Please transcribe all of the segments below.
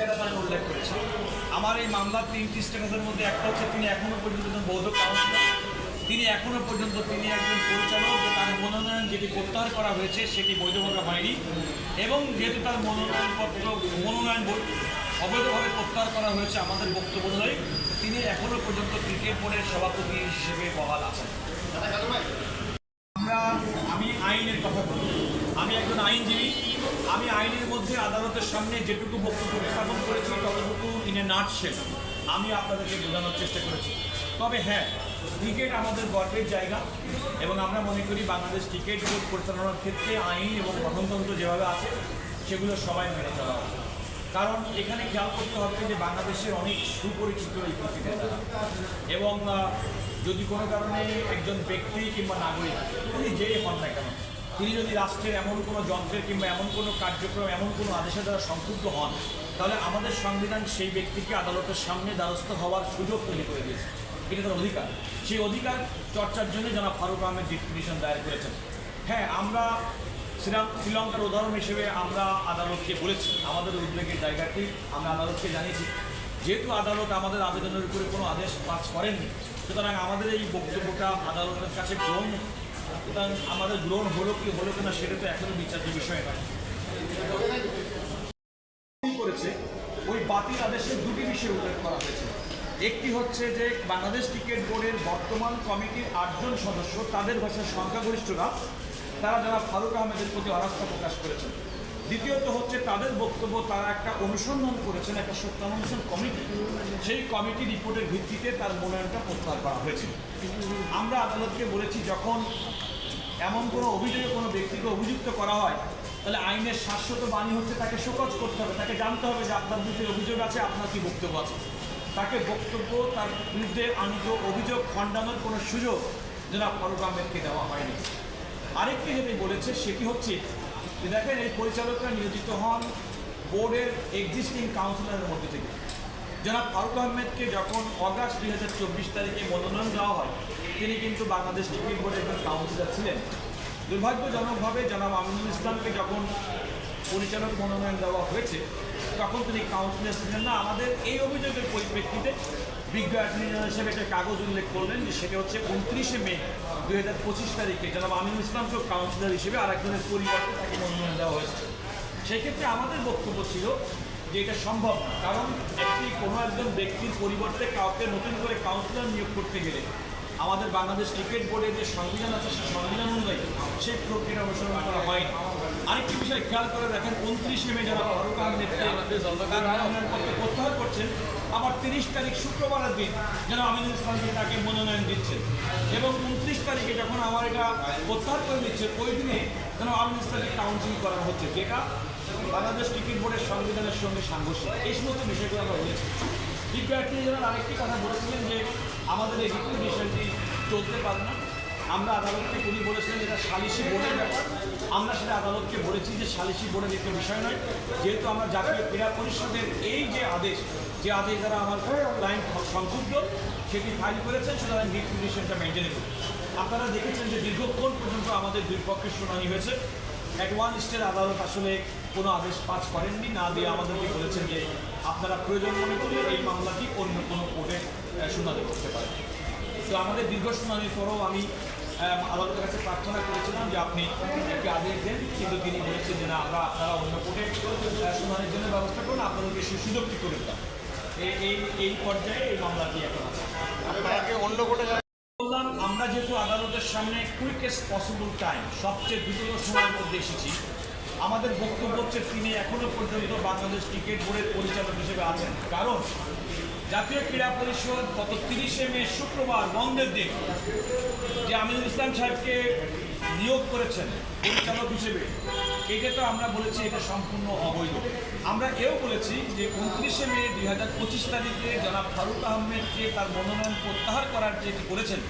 Status আমি উল্লেখ করেছি আমার এই মামলার তিনটি স্ট্যাটাসের মধ্যে একটা হচ্ছে তিনি এখনও পর্যন্ত বৌদ্ধ কাউন্সিলর। তিনি এখনও পর্যন্ত তিনি একজন পরিচালক যে তার মনোনয়ন যেটি প্রত্যাহার করা হয়েছে সেটি বৈধভাবে হয়নি। এবং যেহেতু তার মনোনয়নপত্র মনোনয়ন অবৈধভাবে প্রত্যাহার করা হয়েছে আমাদের বক্তব্য অনুযায়ী তিনি এখনও পর্যন্ত ক্রিকেট বোর্ডের সভাপতি হিসেবে বহাল আছেন। আমরা আমি আইনের কথা বলি। আমি একজন আইনজীবী। আমি আইনের মধ্যে আদালতের সামনে যেটুকু বক্তব্য উপস্থাপন করেছি, ততটুকু ইনে নাটশেল আমি আপনাদেরকে বোঝানোর চেষ্টা করেছি। তবে হ্যাঁ ক্রিকেট আমাদের গর্বের জায়গা এবং আমরা মনে করি বাংলাদেশ ক্রিকেট বোর্ড পরিচালনার ক্ষেত্রে আইন এবং গঠনতন্ত্র যেভাবে আছে, সেগুলো সবাই মেনে চলা হবে কারণ এখানে খেয়াল করতে হবে যে বাংলাদেশের অনেক সুপরিচিত এই ক্রিকেটের এবং যদি কোনো কারণে একজন ব্যক্তি কিংবা নাগরিক, উনি যেই হন না কেন তিনি যদি রাষ্ট্রের এমন কোনো যন্ত্রের কিংবা এমন কোনো কার্যক্রম, এমন কোনো আদেশের দ্বারা সংক্ষুব্ধ হন, তাহলে আমাদের সংবিধান সেই ব্যক্তিকে আদালতের সামনে দ্বারস্থ হওয়ার সুযোগ তৈরি করে দিয়েছে। এটা তার অধিকার। সেই অধিকার চর্চার জন্য যারা ফারুক আহমেদ পিটিশন দায়ের করেছেন। হ্যাঁ আমরা শ্রীলং- শ্রীলঙ্কার উদাহরণ হিসেবে আমরা আদালতকে বলেছি। আমাদের উদ্বেগের জায়গাটি আমরা আদালতকে জানিয়েছি। যেহেতু আদালত আমাদের আবেদনের উপরে কোনো আদেশ পাস করেননি, সুতরাং আমাদের এই বক্তব্যটা আদালতের কাছে গ্রহণ সুতরাং আমাদের গ্রহণ হলো কি হলো কিনা সেটা তো এখনও বিচার্য বিষয় নয়। করেছে, ওই বাতিল আদেশের দুটি বিষয় উল্লেখ করা হয়েছে। একটি হচ্ছে যে বাংলাদেশ ক্রিকেট বোর্ডের বর্তমান কমিটির আটজন সদস্য, তাদের ভাষার সংখ্যাগরিষ্ঠরা, তারা যারা ফারুক আহমেদের প্রতি অনাস্থা প্রকাশ করেছেন। দ্বিতীয়ত হচ্ছে তাদের বক্তব্য, তারা একটা অনুসন্ধান করেছেন, একটা সত্যানুসন্ধান কমিটি। সেই কমিটি রিপোর্টের ভিত্তিতে তার মনোনয়নটা প্রত্যাহার করা হয়েছিল আমরা আদালতকে বলেছি, যখন এমন কোনো অভিযোগে কোনো ব্যক্তিকে অভিযুক্ত করা হয়, তাহলে আইনের শাশ্বত বাণী হচ্ছে তাকে শোকজ করতে হবে, তাকে জানতে হবে যে আপনার বিরুদ্ধে অভিযোগ আছে, আপনার কি বক্তব্য আছে। তাকে বক্তব্য, তার বিরুদ্ধে আনিত অভিযোগ খণ্ডানোর কোনো সুযোগ জনাব ফারুক আহমেদকে দেওয়া হয়নি। আরেকটি যেটি বলেছে, সেটি হচ্ছে দেখেন, এই পরিচালকরা নিয়োজিত হন বোর্ডের এক্সিস্টিং কাউন্সিলরের মধ্যে থেকে। যারা ফারুক আহমেদকে যখন অগাস্ট দুই হাজার চব্বিশ তারিখে মনোনয়ন দেওয়া হয়, তিনি কিন্তু বাংলাদেশ ক্রিকেট বোর্ডের একজন কাউন্সিলর ছিলেন। দুর্ভাগ্যজনকভাবে জনাব আমিনুল ইসলামকে যখন পরিচালক মনোনয়ন দেওয়া হয়েছে তখন তিনি কাউন্সিলর ছিলেন না। আমাদের এই অভিযোগের পরিপ্রেক্ষিতে বিজ্ঞ অ্যাটর্নি হিসেবে একটা কাগজ উল্লেখ করলেন যে সেটা হচ্ছে উনত্রিশে মে দুই হাজার পঁচিশ তারিখে জনাব আমিনুল ইসলামকে কাউন্সিলর হিসেবে আরেকজনের পরিবর্তে তাকে মনোনয়ন দেওয়া হয়েছে। সেক্ষেত্রে আমাদের বক্তব্য ছিল যে এটা সম্ভব না, কারণ একটি কোনো একজন ব্যক্তির পরিবর্তে কাউকে নতুন করে কাউন্সিলর নিয়োগ করতে গেলে আমাদের বাংলাদেশ ক্রিকেট বোর্ডের যে সংবিধান আছে, সেই সংবিধান অনুযায়ী সেই প্রক্রিয়া অনুসরণ করা হয় আরেকটি বিষয় খেয়াল করে দেখেন উনত্রিশে মে যারা তার মনোনয়নপত্র প্রত্যাহার করছেন আবার তিরিশ তারিখ শুক্রবারের দিন যেন আমিনুল ইসলামকে তাকে মনোনয়ন দিচ্ছেন। এবং উনত্রিশ তারিখে যখন আমার এটা প্রত্যাহার করে দিচ্ছে ওই দিনে যেন আমিনুল ইসলামকে কাউন্সিল করা হচ্ছে। যেটা বাংলাদেশ ক্রিকেট বোর্ডের সংবিধানের সঙ্গে সাংঘর্ষিক। এই সমস্ত বিষয়গুলো আমরা বলেছি। বিজ্ঞ অ্যাটর্নি আরেকটি কথা বলেছিলেন যে আমাদের এই বিষয়টি চলতে পারে না। আমরা আদালতকে উনি বলেছিলেন এটা সালিসি বোর্ডের ব্যাপার। আমরা সেটা আদালতকে বলেছি যে সালিসি বোর্ডের একটি বিষয় নয়। যেহেতু আমরা জাতীয় ক্রীড়া পরিষদের এই যে আদেশ যে আদেশ দ্বারা আমার ক্লায়েন্ট সংক্ষুব্ধ, সেটি ফাইল করেছেন, সুতরাং রিট পিটিশনটা মেনটেন করুন। আপনারা দেখেছেন যে দীর্ঘক্ষণ পর্যন্ত আমাদের দুই পক্ষের শুনানি হয়েছে। অ্যাডভান্সডের আদালত আসলে কোনো আদেশ পাস করেননি। না দিয়ে আমাদেরকে বলেছেন যে আপনারা প্রয়োজন মনে করলে এই মামলাটি অন্য কোনো কোর্টে শুনানি করতে পারেন। তো আমাদের দীর্ঘ শুনানির পরেও আমি আদালতের কাছে প্রার্থনা করেছিলাম যে আপনি একটি আদেশ দেন কিন্তু তিনি বলেছেন যে না আমরা আপনারা অন্য কোর্টে শুনানির জন্য ব্যবস্থা করুন আপনাদেরকে সেই সুযোগটি করে দিলাম এই এই পর্যায়ে এই মামলাটি এখন আছে। অন্য কোর্টে বললাম আমরা যেহেতু আদালতের সামনে কুইকেস্ট পসিবল টাইম সবচেয়ে দ্রুত সময়ের মধ্যে এসেছি আমাদের বক্তব্য হচ্ছে তিনি এখনও পর্যন্ত বাংলাদেশ ক্রিকেট বোর্ডের পরিচালক হিসেবে আছেন। কারণ জাতীয় ক্রীড়া পরিষদ গত তিরিশে মে শুক্রবার বন্ধের দিন যে আমিনুল ইসলাম সাহেবকে নিয়োগ করেছেন পরিচালক হিসেবে, এটা তো আমরা বলেছি এটা সম্পূর্ণ অবৈধ। আমরা এও বলেছি যে উনত্রিশে মে দুই হাজার পঁচিশ তারিখে জনাব ফারুক আহমেদকে তার মনোনয়ন প্রত্যাহার করার যেটি করেছেন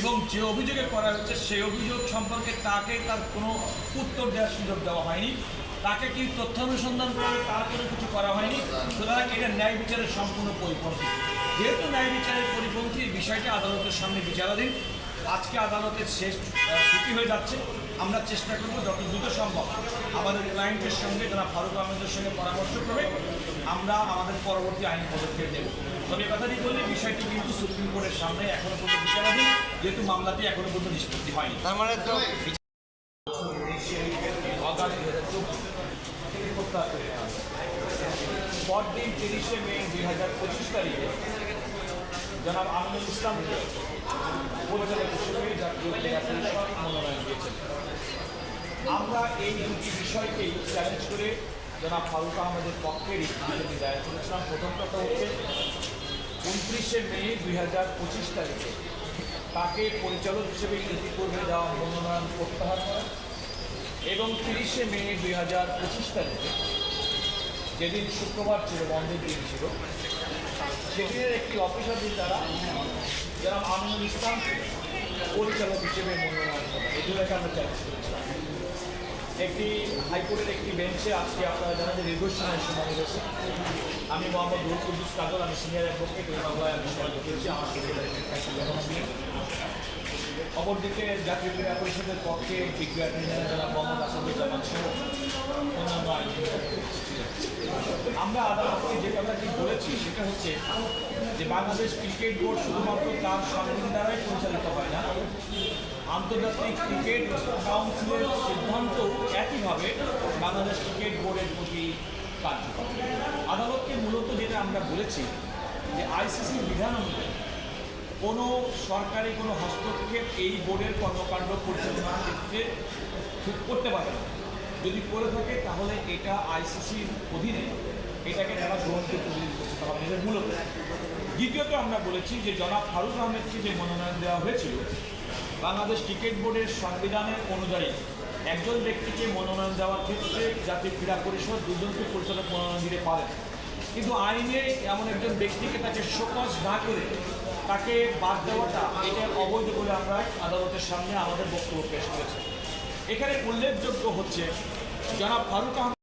এবং যে অভিযোগে করা হয়েছে সেই অভিযোগ সম্পর্কে তাকে তার কোনো উত্তর দেওয়ার সুযোগ দেওয়া হয়নি। তাকে কি তথ্য অনুসন্ধান করে তার কোনো কিছু করা হয়নি? সুতরাং এটা ন্যায় বিচারের সম্পূর্ণ পরিপন্থী? যেহেতু ন্যায় বিচারের পরিপন্থী বিষয়টা আদালতের সামনে বিচারাধীন। আজকে আদালতের শেষ ছুটি হয়ে যাচ্ছে। আমরা চেষ্টা করব যত দ্রুত সম্ভব আমাদের ক্লায়েন্টের সঙ্গে যারা ফারুক আহমেদের সঙ্গে পরামর্শ করবে আমরা আমাদের পরবর্তী আইন পদক্ষেপ নেব। তবে কথাটি বললে বিষয়টি কিন্তু সুপ্রিম কোর্টের সামনে এখনও পর্যন্ত বিচারাধীন যেহেতু মামলাটি এখনও পর্যন্ত নিষ্পত্তি হয়নি। তার মানে তো অগাস্ট দু হাজার চব্বিশ প্রত্যাহার করে নেওয়া হয়। পরদিন তিরিশে মে দুই হাজার পঁচিশ তারিখে জনাব আমিনুল ইসলামকে মনোনয়ন দিয়েছেন আমরা এই দুটি বিষয়কেই চ্যালেঞ্জ করে জনাব ফারুক আহমেদের পক্ষে রিপোর্টটি দায়ের করেছিলাম প্রথম কথা হচ্ছে, উনত্রিশে মে দুই হাজার পঁচিশ তারিখে তাকে পরিচালক হিসেবে ইতিপূর্বে দেওয়া মনোনয়ন প্রত্যাহার করা এবং তিরিশে মে দুই হাজার পঁচিশ তারিখে যেদিন শুক্রবার ছিল, বন্ধের দিন ছিল, সেদিনের একটি অফিসারদের দ্বারা যারা আমিনুল ইসলাম পরিচালক হিসেবে মনোনয়ন করা, এই আমরা চ্যালেঞ্জ করেছিলাম একটি হাইকোর্টের একটি বেঞ্চে আজকে আপনারা জানেন যে দীর্ঘ সময় শুনানি আমি মোহাম্মদ রুল কুদ্দুস আমি সিনিয়র অ্যাডভোকেট ওই মামলায় আমি সহায়তা করেছি আমার সাথে অপরদিকে জাতীয় ক্রীড়া পরিষদের পক্ষে অন্যান্য আমরা আদালতকে যে কথাটি বলেছি সেটা হচ্ছে যে বাংলাদেশ ক্রিকেট বোর্ড শুধুমাত্র তার সংবিধান দ্বারাই পরিচালিত হয় না, আন্তর্জাতিক ক্রিকেট কাউন্সিলের সিদ্ধান্ত একইভাবে বাংলাদেশ ক্রিকেট বোর্ডের প্রতি কার্যকর। আদালতকে মূলত যেটা আমরা বলেছি যে আইসিসি বিধান অনুযায়ী কোনো সরকারি কোনো হস্তক্ষেপ এই বোর্ডের কর্মকাণ্ড পরিচালনার ক্ষেত্রে করতে পারে না। যদি করে থাকে, তাহলে এটা আইসিসির অধীনে এটাকে তারা গ্রহণযোগ্য বিরোধী করছে, তারা নিজের মূলত। দ্বিতীয়ত আমরা বলেছি যে জনাব ফারুক আহমেদকে যে মনোনয়ন দেওয়া হয়েছিল, বাংলাদেশ ক্রিকেট বোর্ডের সংবিধানের অনুযায়ী একজন ব্যক্তিকে মনোনয়ন দেওয়ার ক্ষেত্রে জাতীয় ক্রীড়া পরিষদ দুজনকে পরিচালক মনোনয়ন দিতে পারেন কিন্তু আইনে এমন একজন ব্যক্তিকে তাকে শোকজ না করে তাকে বাদ দেওয়াটা এটা অবৈধ বলে আমরা আদালতের সামনে আমাদের বক্তব্য পেশ করেছি। এখানে উল্লেখযোগ্য হচ্ছে যারা ফারুক আহমেদ